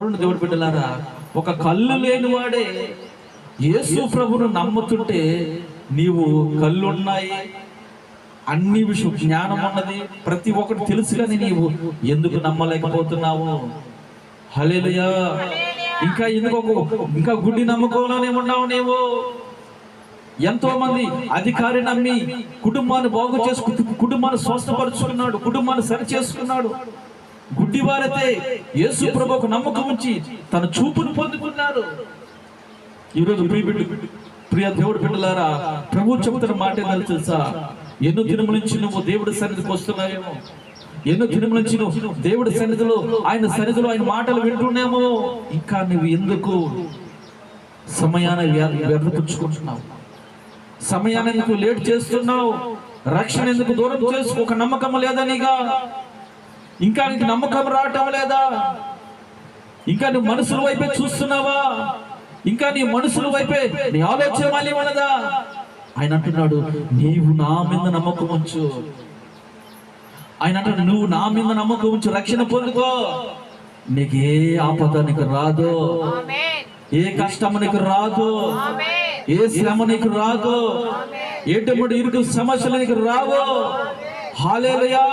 దేవుడు బిడ్డలారా ఒక కళ్ళు లేని వాడే యేసు ప్రభును నమ్ముతుంటే నీవు కళ్ళు ఉన్నాయి అన్ని విషయం జ్ఞానం ఉన్నది ప్రతి ఒక్కటి తెలుసు కానీ నీవు ఎందుకు నమ్మలేకపోతున్నావు? హలేలుయా ఇంకా ఎందుకు ఇంకా గుడ్డి నమ్ముకోవాలని ఉన్నావు నీవు? ఎంతో మంది అధికారి నమ్మి కుటుంబాన్ని బాగు చేసుకు కుటుంబాన్ని స్వస్థపరుచుకున్నాడు కుటుంబాన్ని సరి చేసుకున్నాడు గుడ్డివారైతే యేసు ప్రభుకు నమ్మకం ఉంచి తన చూపును పొందుకున్నారు. ఈరోజు ప్రియ ప్రియ దేవుడు బిడ్డలారా ప్రభు చెబుతున్న మాట ఏంటో తెలుసా? ఎన్నో దినముల నుంచి నువ్వు దేవుడి సన్నిధికి వస్తున్నావేమో. ఎన్నో దినముల నుంచి నువ్వు దేవుడి సన్నిధిలో ఆయన సన్నిధిలో ఆయన మాటలు వింటున్నామో. ఇంకా నువ్వు ఎందుకు సమయాన్ని వ్యర్థపుచ్చుకుంటున్నావు సమయాన్ని ఎందుకు లేట్ చేస్తున్నావు? రక్షణ ఎందుకు దూరం చేసుకో ఒక నమ్మకం లేదా నీగా? ఇంకా నీకు నమ్మకం రావటం లేదా? ఇంకా నువ్వు మనుషుల వైపే చూస్తున్నావా? ఇంకా నీ మనుషుల వైపే నీ ఆలోచన మళ్ళీ ఉన్నదా ఆయన అంటున్నాడు నీవు నా మీద నమ్మకం ఉంచు. ఆయన అంటాడు నువ్వు నా మీద నమ్మకం ఉంచు రక్షణ పొందుకో. నీకు ఏ ఆపద నీకు రాదు. ఏ కష్టం నీకు రాదు. ఏ శ్రమ నీకు రాదు. ఎటువంటి ఇరుకు సమస్యలు నీకు రావు. హాలేలయా